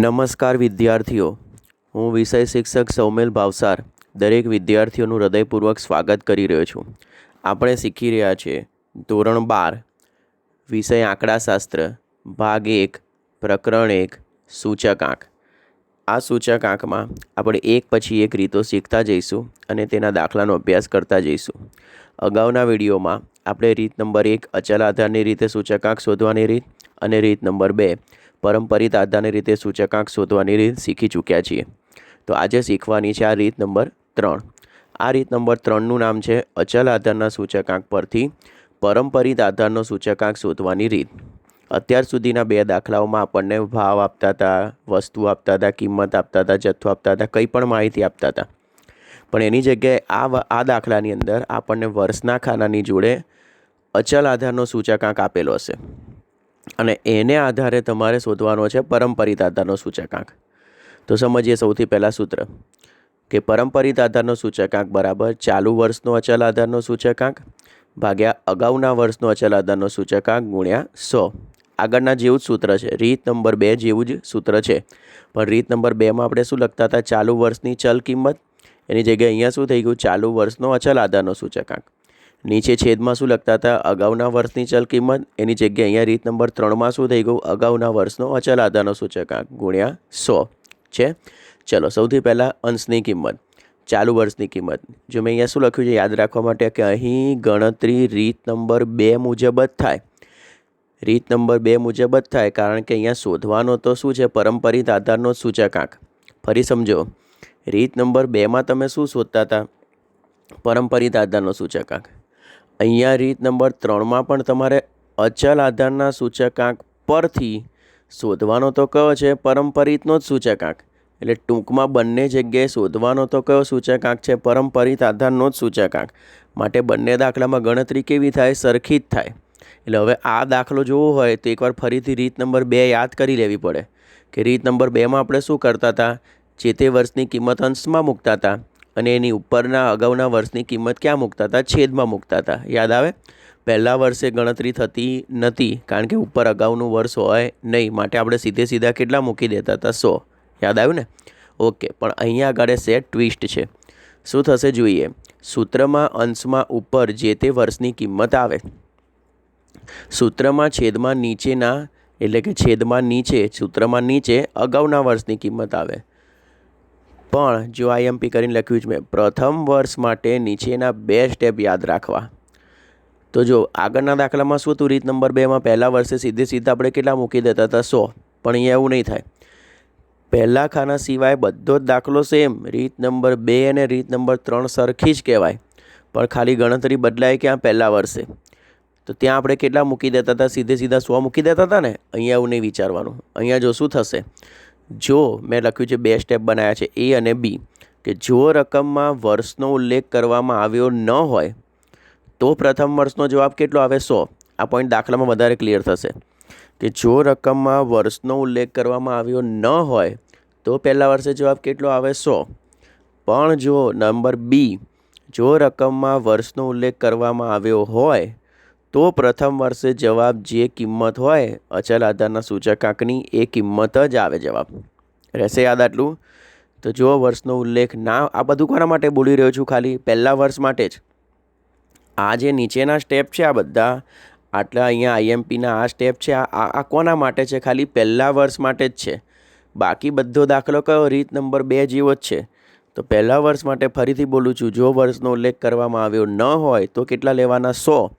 નમસ્કાર વિદ્યાર્થીઓ. હું વિષય શિક્ષક સૌમેલ ભાવસાર દરેક વિદ્યાર્થીઓનું હૃદયપૂર્વક સ્વાગત કરી રહ્યો છું. આપણે શીખી રહ્યા છીએ ધોરણ બાર, વિષય આંકડાશાસ્ત્ર, ભાગ એક, પ્રકરણ એક સૂચકાંક આ સૂચકાંકમાં આપણે એક પછી એક રીતો શીખતા જઈશું અને તેના દાખલાનો અભ્યાસ કરતા જઈશું. અગાઉના વિડીયોમાં આપણે રીત નંબર એક અચલ આધારની રીતે સૂચકાંક શોધવાની રીત અને રીત નંબર બે પરંપરિત આધારની રીતે સૂચકાંક શોધવાની રીત શીખી ચૂક્યા છીએ. તો આજે શીખવાની છે આ રીત નંબર ત્રણ. આ રીત નંબર ત્રણનું નામ છે અચલ આધારના સૂચકાંક પરથી પરંપરિત આધારનો સૂચકાંક શોધવાની રીત. અત્યાર સુધીના બે દાખલાઓમાં આપણને ભાવ આપતા હતા, વસ્તુ આપતા હતા, કિંમત આપતા હતા, જથ્થો આપતા હતા, કંઈ પણ માહિતી આપતા હતા. પણ એની જગ્યાએ આ આ દાખલાની અંદર આપણને વર્ષના ખાનાની જોડે અચલ આધારનો સૂચકાંક આપેલો હશે. અને એને આધારે તમારે શોધવાનો છે પરંપરિત આધારનો સૂચકાંક. તો સમજીએ સૌથી પહેલાં સૂત્ર, કે પરંપરિત આધારનો સૂચકાંક બરાબર ચાલુ વર્ષનો અચલ આધારનો સૂચકાંક ભાગ્યા અગાઉના વર્ષનો અચલ આધારનો સૂચકાંક ગુણ્યા સો. આગળના જેવું જ સૂત્ર છે, રીત નંબર બે જેવું જ સૂત્ર છે. પણ રીત નંબર બેમાં આપણે શું લખતા હતા? ચાલુ વર્ષની ચલ કિંમત. એની જગ્યાએ અહીંયા શું થઈ ગયું? ચાલુ વર્ષનો અચલ આધારનો સૂચકાંક. નીચે છેદમાં શું લખતા હતા? અગાઉના વર્ષની ચલ કિંમત. એની જગ્યાએ અહીંયા રીત નંબર ત્રણમાં શું થઈ ગયું? અગાઉના વર્ષનો અચલ આધારનો સૂચકાંક ગુણ્યા સો. છે? ચલો, સૌથી પહેલાં અંશની કિંમત. ચાલુ વર્ષની કિંમત. જો મેં અહીંયા શું લખ્યું છે, યાદ રાખવા માટે કે અહીં ગણતરી રીત નંબર બે મુજબ જ થાય. રીત નંબર બે મુજબ જ થાય, કારણ કે અહીંયા શોધવાનો તો શું છે? પરંપરિત આધારનો સૂચકાંક ફરી સમજો. રીત નંબર બેમાં તમે શું શોધતા હતા? પરંપરિત આધારનો સૂચકાંક અહીંયા રીત નંબર ત્રણમાં પણ તમારે અચલ આધારના સૂચકાંક પરથી શોધવાનો તો કયો છે? પરંપરિતનો જ સૂચકાંક. એટલે ટૂંકમાં બંને જગ્યાએ શોધવાનો તો કયો સૂચકાંક છે? પરંપરિત આધારનો જ સૂચકાંક. માટે બંને દાખલામાં ગણતરી કેવી થાય? સરખી જ થાય. એટલે હવે આ દાખલો જોવો હોય તો એકવાર ફરીથી રીત નંબર બે યાદ કરી લેવી પડે. કે રીત નંબર બેમાં આપણે શું કરતા હતા? જે તે વર્ષની કિંમત અંશમાં મૂકતા હતા. અને એની ઉપરના અગાઉના વર્ષની કિંમત ક્યાં મૂકતા હતા? છેદમાં મૂકતા હતા. યાદ આવે? પહેલા વર્ષે ગણતરી થતી નથી, કારણ કે ઉપર અગાઉનું વર્ષ હોય નહીં. માટે આપણે સીધે સીધા કેટલા મૂકી દેતા હતા? સો. યાદ આવ્યું ને? ઓકે, પણ અહીંયા આગળ સેટ ટ્વિસ્ટ છે. શું થશે જોઈએ? સૂત્રમાં અંશમાં ઉપર જે તે વર્ષની કિંમત આવે. સૂત્રમાં છેદમાં નીચેના, એટલે કે છેદમાં નીચે, સૂત્રમાં નીચે અગાઉના વર્ષની કિંમત આવે. પણ જો આઈએમપી કરીને લખ્યું છે, મેં પ્રથમ વર્ષ માટે નીચેના બે સ્ટેપ યાદ રાખવા. તો જો આગળના દાખલામાં શું હતું? રીત નંબર બેમાં પહેલાં વર્ષે સીધે સીધા આપણે કેટલા મૂકી દેતા હતા? સો. પણ અહીંયા એવું નહીં થાય. પહેલા ખાના સિવાય બધો જ દાખલો સેમ રીત નંબર બે અને રીત નંબર ત્રણ સરખી જ કહેવાય. પણ ખાલી ગણતરી બદલાય ક્યાં? પહેલા વર્ષે. તો ત્યાં આપણે કેટલા મૂકી દેતા હતા? સીધે સીધા સો મૂકી દેતા હતા ને? અહીંયા એવું નહીં વિચારવાનું. અહીંયા જો શું થશે? જો મેં લખ્યું છે બે સ્ટેપ બનાવ્યા છે એ અને બી કે જો રકમમાં વર્ષનો ઉલ્લેખ કરવામાં આવ્યો ન હોય, તો પ્રથમ વર્ષનો જવાબ કેટલો આવે? સો. આ પોઈન્ટ દાખલામાં વધારે ક્લિયર થશે. કે જો રકમમાં વર્ષનો ઉલ્લેખ કરવામાં આવ્યો ન હોય, તો પહેલા વર્ષે જવાબ કેટલો આવે? સો. પણ જો નંબર બી જો રકમમાં વર્ષનો ઉલ્લેખ કરવામાં આવ્યો હોય તો પ્રથમ વર્ષે જવાબ જે કિંમત હોય, અચલ આધારના સૂચકાંકની, એ કિંમત જ આવે જવાબ. રહેશે યાદ આટલું? તો જો વર્ષનો ઉલ્લેખ ના, આ બધું કોના માટે બોલી રહ્યો છું ખાલી? પહેલાં વર્ષ માટે જ. આ જે નીચેના સ્ટેપ છે આ બધા, આટલા અહીંયા આઈએમપીના આ સ્ટેપ છે આ આ કોના માટે છે ખાલી? પહેલાં વર્ષ માટે જ છે. બાકી બધો દાખલો કયો? રીત નંબર બે જેવો જ છે. તો પહેલાં વર્ષ માટે ફરીથી બોલું છું, જો વર્ષનો ઉલ્લેખ કરવામાં આવ્યો ન હોય, તો કેટલા લેવાના? સો.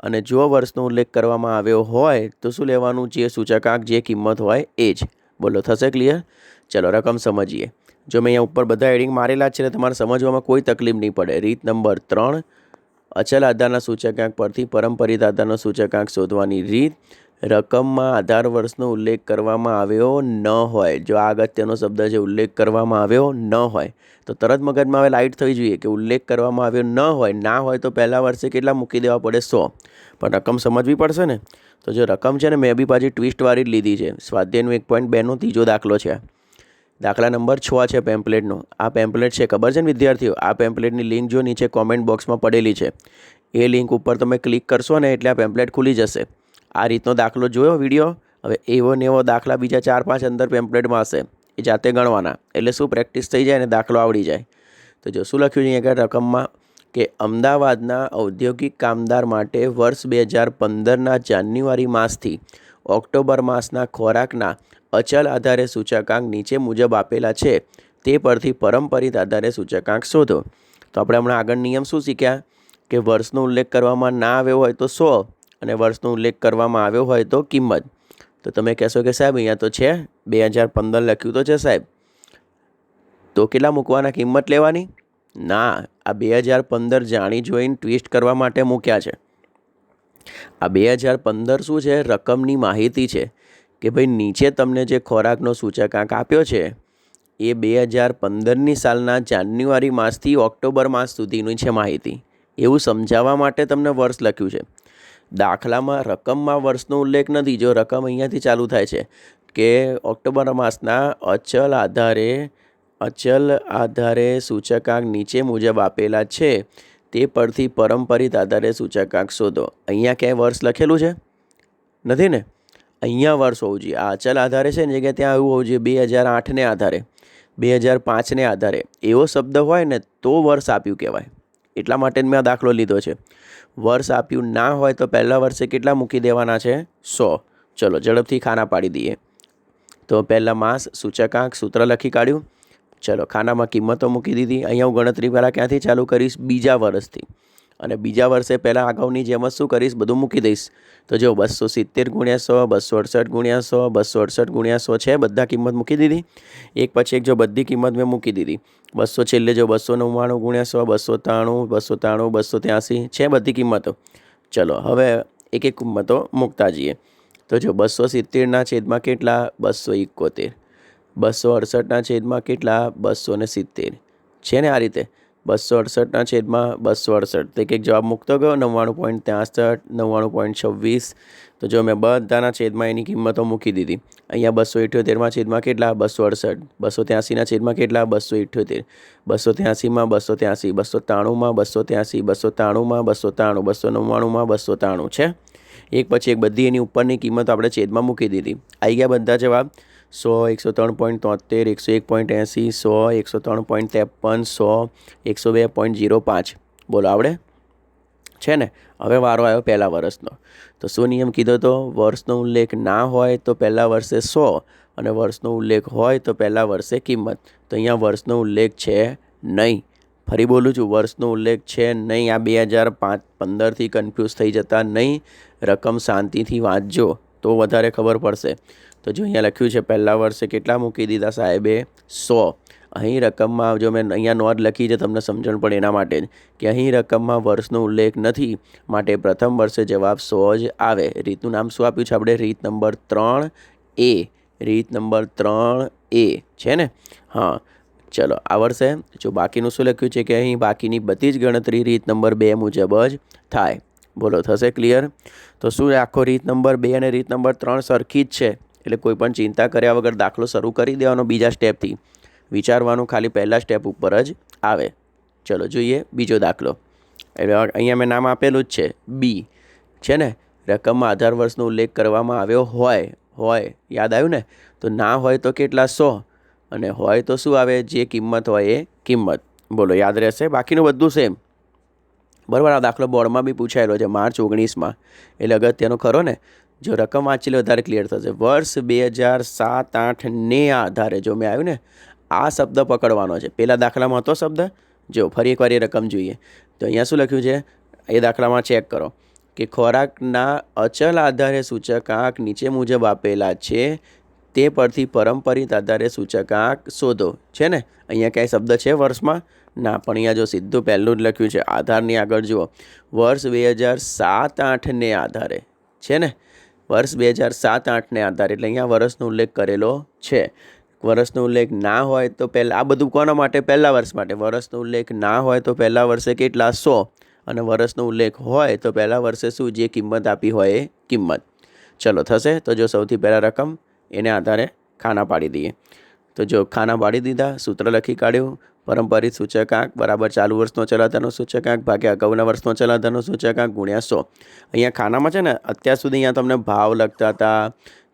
અને જો વર્ષનો ઉલ્લેખ કરવામાં આવ્યો હોય, તો શું લેવાનું? જે સૂચકાંક જે કિંમત હોય, એ જ. બોલો, થશે ક્લિયર ચલો, રકમ સમજીએ. જો મેં અહીંયા ઉપર બધા હેડિંગ મારેલા છે ને, તમારે સમજવામાં કોઈ તકલીફ નહીં પડે. રીત નંબર ત્રણ, અચલ આધારના સૂચકાંક પરથી પરંપરિત આધારનો સૂચકાંક શોધવાની રીત. રકમમાં આધાર વર્ષનો ઉલ્લેખ કરવામાં આવ્યો ન હોય. જો આ અગત્યનો શબ્દ છે, ઉલ્લેખ કરવામાં આવ્યો ન હોય, તો તરત મગજમાં હવે લાઇટ થઈ જોઈએ કે ઉલ્લેખ કરવામાં આવ્યો ન હોય. ના હોય તો પહેલા વર્ષે કેટલા મૂકી દેવા પડે? સો. પણ રકમ સમજવી પડશે ને? તો જો રકમ છે ને, મેં બી પાછી ટ્વિસ્ટવાળી જ લીધી છે. સ્વાધ્યાયનું એક પોઈન્ટ બેનો ત્રીજો દાખલો છે. દાખલા નંબર છ છે પેમ્પલેટનો. આ પેમ્પલેટ છે, ખબર છે ને વિદ્યાર્થીઓ? આ પેમ્પલેટની લિંક જો નીચે કોમેન્ટ બોક્સમાં પડેલી છે. એ લિંક ઉપર તમે ક્લિક કરશો ને, એટલે આ પેમ્પલેટ ખુલી જશે. આ રીતનો દાખલો જોયો વીડિયો? હવે એવો ને એવો દાખલા બીજા ચાર પાંચ અંદર પેમ્પલેટમાં હશે. એ જાતે ગણવાના. એટલે શું પ્રેક્ટિસ થઈ જાય અને દાખલો આવડી જાય. તો જો શું લખ્યું છે અહીંયા રકમમાં? કે અમદાવાદના ઔદ્યોગિક કામદાર માટે વર્ષ બે હજાર પંદરના જાન્યુઆરી માસથી ઓક્ટોબર માસના ખોરાકના અચલ આધારે સૂચકાંક નીચે મુજબ આપેલા છે. તે પરથી પરંપરિત આધારે સૂચકાંક શોધો. તો આપણે હમણાં આગળ નિયમ શું શીખ્યા? કે વર્ષનો ઉલ્લેખ કરવામાં ના આવ્યો હોય તો સો. અને વર્ષનો ઉલ્લેખ કરવામાં આવ્યો હોય તો કિંમત. તો તમે કહેશો કે સાહેબ, અહીંયા તો છે. બે હજાર પંદર લખ્યું તો છે સાહેબ. તો કેટલા મૂકવાના કિંમત લેવાની? ના, આ બે હજાર પંદર જાણી જોઈને ટ્વિસ્ટ કરવા માટે મૂક્યા છે. આ બે હજાર પંદર શું છે? રકમની માહિતી છે કે ભાઈ નીચે તમને જે ખોરાકનો સૂચકાંક આપ્યો છે, એ બે હજાર પંદરની સાલના જાન્યુઆરી માસથી ઓક્ટોબર માસ સુધીની છે માહિતી. એવું સમજાવવા માટે તમને વર્ષ લખ્યું છે. દાખલામાં રકમમાં વર્ષનો ઉલ્લેખ નથી. જો રકમ અહીંયાથી ચાલુ થાય છે કે ઓક્ટોબર માસના અચલ આધારે અચલ આધારે સૂચકાંક નીચે મુજબ આપેલા છે, તે પરથી પરંપરિત આધારે સૂચકાંક શોધો. અહીંયા ક્યાંય વર્ષ લખેલું છે? નથી ને? અહીંયા વર્ષ હોવું જોઈએ. આ અચલ આધારે છે ને જગ્યાએ ત્યાં એવું હોવું જોઈએ, બે હજાર આઠને આધારે, બે હજાર પાંચને આધારે. એવો શબ્દ હોય ને, તો વર્ષ આપ્યું કહેવાય. એટલા માટે જ મેં આ દાખલો લીધો છે. વર્ષ આપ્યું ના હોય તો પહેલાં વર્ષે કેટલા મૂકી દેવાના છે? સો. ચલો, ઝડપથી ખાના પાડી દઈએ. તો પહેલાં માસ સૂચકાંક સૂત્ર લખી કાઢ્યું. ચલો, ખાનામાં કિંમતો મૂકી દીધી. અહીંયા હું ગણતરી પહેલાં ક્યાંથી ચાલુ કરીશ? બીજા વર્ષથી. અને બીજા વર્ષે પહેલાં અગાઉની જેમ જ શું કરીશ? બધું મૂકી દઈશ. તો જો બસો સિત્તેર ગુણ્યા સો, બસો અડસઠ ગુણ્યા સો, બસો અડસઠ ગુણ્યા સો છે, બધા કિંમત મૂકી દીધી. એક પછી એક જો બધી કિંમત મેં મૂકી દીધી. બસો છેલ્લે જો બસો નવ્વાણું ગુણ્યા સો, બસો ત્રાણું બસો ત્રાણું, બસો ત્યાંસી છે બધી કિંમતો. ચલો, હવે એક એક કિંમતો મૂકતા જઈએ. તો જો બસો સિત્તેરના છેદમાં કેટલા? બસો એકોતેર. બસો અડસઠના છેદમાં કેટલા? બસો ને સિત્તેર. છે ને આ રીતે? બસો અડસઠના છેદમાં બસો અડસઠ. એક એક જવાબ મૂકતો ગયો, નવ્વાણું પોઈન્ટ ત્યાંસઠ, નવ્વાણું પોઈન્ટ છવ્વીસ. તો જો મેં બધાના છેદમાં એની કિંમતો મૂકી દીધી. અહીંયા બસો ઇઠ્યોતેરમાં છેદમાં કેટલા? બસો અડસઠ. બસો ત્યાંસીના છેદમાં કેટલા? બસો ઇઠ્યોતેર. બસો ત્યાંસીમાં બસો ત્યાંસી. બસો ત્રાણુંમાં બસો ત્યાંસી. બસો ત્રાણુંમાં બસો ત્રાણું બસો નવ્વાણુંમાં બસો ત્રાણું છે? એક પછી એક બધી એની ઉપરની કિંમતો આપણે છેદમાં મૂકી દીધી. આવી ગયા બધા જવાબ. સો, એકસો ત્રણ પોઈન્ટ તોતેર, એકસો એક પોઈન્ટ એંસી, સો, એકસો ત્રણ પોઈન્ટ ત્રેપન, સો, એકસો બે પોઈન્ટ જીરો પાંચ. બોલો, આવડે? છે ને? હવે વારો આવ્યો પહેલાં વર્ષનો. તો શું નિયમ કીધો તો? વર્ષનો ઉલ્લેખ ના હોય તો પહેલાં વર્ષે સો અને વર્ષનો ઉલ્લેખ હોય તો પહેલાં વર્ષે કિંમત. તો અહીંયા વર્ષનો ઉલ્લેખ છે નહીં. ફરી બોલું છું, વર્ષનો ઉલ્લેખ છે નહીં. આ બે હજાર પાંચ પંદરથી કન્ફ્યુઝ થઈ જતા નહીં. રકમ શાંતિથી વાંચજો, તો વધારે ખબર પડશે. તો જો અહીંયા લખ્યું છે, પહેલાં વર્ષે કેટલા મૂકી દીધા સાહેબે? સો. અહીં રકમમાં જો મેં અહીંયા નોંધ લખી છે, તમને સમજણ પડે એના માટે જ કે અહીં રકમમાં વર્ષનો ઉલ્લેખ નથી. માટે પ્રથમ વર્ષે જવાબ સો જ આવે. રીતનું નામ શું આપ્યું છે આપણે? રીત નંબર ત્રણ એ. રીત નંબર ત્રણ એ. છે ને? હા. ચલો, આ વર્ષે જો બાકીનું શું લખ્યું છે કે અહીં બાકીની બધી જ ગણતરી રીત નંબર બે મુજબ જ થાય. બોલો, થશે ક્લિયર? તો શું આખો રીત નંબર બે અને રીત નંબર ત્રણ સરખી જ છે? એટલે કોઈ પણ ચિંતા કર્યા વગર દાખલો શરૂ કરી દેવાનો બીજા સ્ટેપથી. વિચારવાનું ખાલી પહેલા સ્ટેપ ઉપર જ આવે. ચલો જોઈએ બીજો દાખલો. એટલે અહીંયા મેં નામ આપેલું જ છે. બી. છે ને? રકમમાં આધાર વર્ષનો ઉલ્લેખ કરવામાં આવ્યો હોય હોય. યાદ આવ્યું ને? તો ના હોય તો કેટલા સો? અને હોય તો શું આવે? જે કિંમત હોય એ કિંમત. બોલો, યાદ રહેશે? બાકીનું બધું સેમ બરાબર, આ દાખલો બોર્ડમાં બી પૂછાયેલો છે, માર્ચ ઓગણીસમાં. એટલે અગત્યનો ખરો ને? જો રકમ વાંચી લે વધારે ક્લિયર થશે. વર્ષ બે હજાર સાત આઠને આધારે જો મેં આવ્યું ને, આ શબ્દ પકડવાનો છે. પહેલાં દાખલામાં હતો શબ્દ? જો, ફરી એકવાર એ રકમ જોઈએ. તો અહીંયા શું લખ્યું છે? એ દાખલામાં ચેક કરો. કે ખોરાકના અચલ આધારે સૂચકાંક નીચે મુજબ આપેલા છે, તે પરથી પરંપરિત આધારે સૂચકાંક શોધો. છે ને? અહીંયા ક્યાંય શબ્દ છે વર્ષમાં? ના, પણ અહીંયા જો સીધું પહેલું જ લખ્યું છે, આધારની આગળ જુઓ. વર્ષ બે હજાર સાત આઠને આધારે. છે ને? વર્ષ બે હજાર સાત આઠને આધારે. એટલે અહીંયા વર્ષનો ઉલ્લેખ કરેલો છે. વર્ષનો ઉલ્લેખ ના હોય તો પહેલાં, આ બધું કોના માટે? પહેલાં વર્ષ માટે. વર્ષનો ઉલ્લેખ ના હોય તો પહેલાં વર્ષે કેટલા? સો. અને વર્ષનો ઉલ્લેખ હોય તો પહેલાં વર્ષે શું? જે કિંમત આપી હોય એ કિંમત. ચલો, થશે? તો જો સૌથી પહેલાં રકમ, એને આધારે ખાના પાડી દઈએ. તો જો ખાના વાળી દીધા, સૂત્ર લખી કાઢ્યું, પરંપરિત સૂચકાંક બરાબર ચાલુ વર્ષનો ચલાતાનો સૂચકાંક ભાગ્યા અગાઉના વર્ષનો ચલાતાનો સૂચકાંક ગુણ્યા સો. અહીંયા ખાનામાં છે ને, અત્યાર સુધી અહીંયા તમને ભાવ લખતા હતા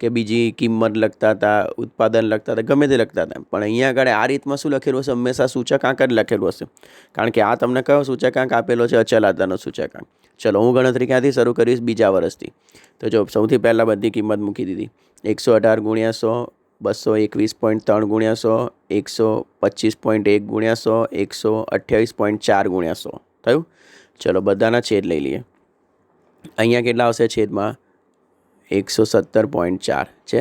કે બીજી કિંમત લખતા હતા, ઉત્પાદન લખતા હતા, ગમે તે લખતા હતા. પણ અહીંયા આગળ આ રીતમાં શું લખેલું હશે? હંમેશા સૂચકાંક જ લખેલું હશે. કારણ કે આ તમને કયો સૂચકાંક આપેલો છે? અચલાતાનો સૂચકાંક ચલો, હું ગણતરી ક્યાંથી શરૂ કરીશ? બીજા વર્ષથી. તો જો સૌથી પહેલાં બધી કિંમત મૂકી દીધી. એકસો અઢાર ગુણ્યા સો બસો એકવીસ પોઈન્ટ ત્રણ ગુણ્યા સો, એકસો પચીસ પોઈન્ટ એક ગુણ્યા સો, એકસો અઠ્યાવીસ પોઈન્ટ ચાર ગુણ્યા સો. થયું? ચલો બધાના છેદ લઈ લઈએ. અહીંયા કેટલા આવશે છેદમાં? એકસો સત્તર પોઈન્ટ ચાર છે.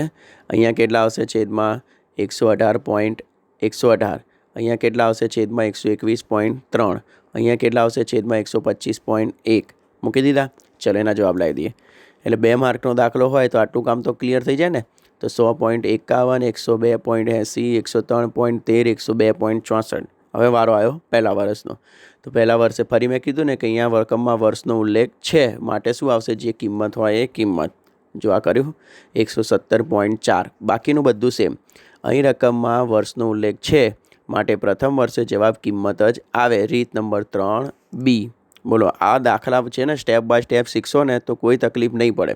અહીંયા કેટલા આવશે છેદમાં? એકસો અઢાર પોઈન્ટ, એકસો અઢાર. અહીંયા કેટલા આવશે છેદમાં? એકસો એકવીસ પોઈન્ટ ત્રણ. અહીંયા કેટલા આવશે છેદમાં? એકસો પચીસ પોઈન્ટ એક. મૂકી દીધા? ચલો એના જવાબ લાવી દઈએ. એટલે બે માર્કનો દાખલો હોય તો આટલું કામ તો ક્લિયર થઈ જાય ને. તો સો પોઈન્ટ એકાવન, એકસો બે પોઈન્ટ એંસી, એકસો ત્રણ પોઈન્ટ તેર, એકસો બે પોઈન્ટ ચોસઠ. હવે વારો આવ્યો પહેલા વર્ષનો. તો પહેલા વર્ષે ફરી મેં કીધું ને કે અહીંયા રકમમાં વર્ષનો ઉલ્લેખ છે. માટે શું આવશે? જે કિંમત હોય એ કિંમત. જો આ કર્યું, એકસો સત્તર પોઈન્ટ ચાર. બાકીનું બધું સેમ અહીં રકમમાં વર્ષનો ઉલ્લેખ છે. માટે પ્રથમ વર્ષે જવાબ કિંમત જ આવે રીત નંબર ત્રણ બી. બોલો, આ દાખલા છે ને સ્ટેપ બાય સ્ટેપ શીખશો ને તો કોઈ તકલીફ નહીં પડે.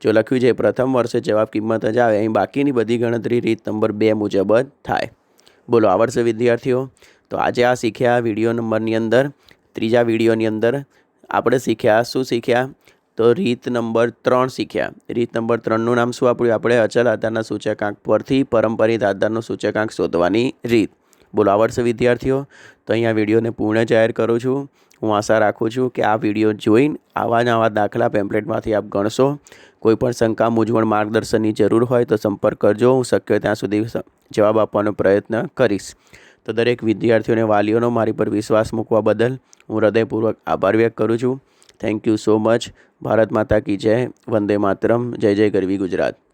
જો લખ્યું છે, પ્રથમ વર્ષે જવાબ કિંમત જ આવે, અહીં બાકીની બધી ગણતરી રીત નંબર બે મુજબ જ થાય. બોલો આવડશે વિદ્યાર્થીઓ, તો આજે આ શીખ્યા વીડિયો નંબરની અંદર, ત્રીજા વિડીયોની અંદર આપણે શીખ્યા, શું શીખ્યા? તો રીત નંબર ત્રણ શીખ્યા. રીત નંબર ત્રણનું નામ શું આપ્યું? આપણે અચલ આધારના સૂચકાંક પરથી પરંપરિત આધારનો સૂચકાંક શોધવાની રીત. બોલો આવડશે વિદ્યાર્થીઓ, તો અહીંયા વિડીયોને પૂર્ણ જાહેર કરું છું. હું આશા રાખું છું કે આ વીડિયો જોઈને આવા જ આવા દાખલા પેમ્પલેટમાંથી આપ ગણશો. કોઈપણ શંકા, મૂંઝવણ, માર્ગદર્શનની જરૂર હોય તો સંપર્ક કરજો. હું શક્ય ત્યાં સુધી જવાબ આપવાનો પ્રયત્ન કરીશ. તો દરેક વિદ્યાર્થીઓને, વાલીઓનો મારી પર વિશ્વાસ મૂકવા બદલ હું હૃદયપૂર્વક આભાર વ્યક્ત કરું છું. Thank you so much Bharat માતા કી જય. વંદે માતરમ. જય જય ગરવી ગુજરાત.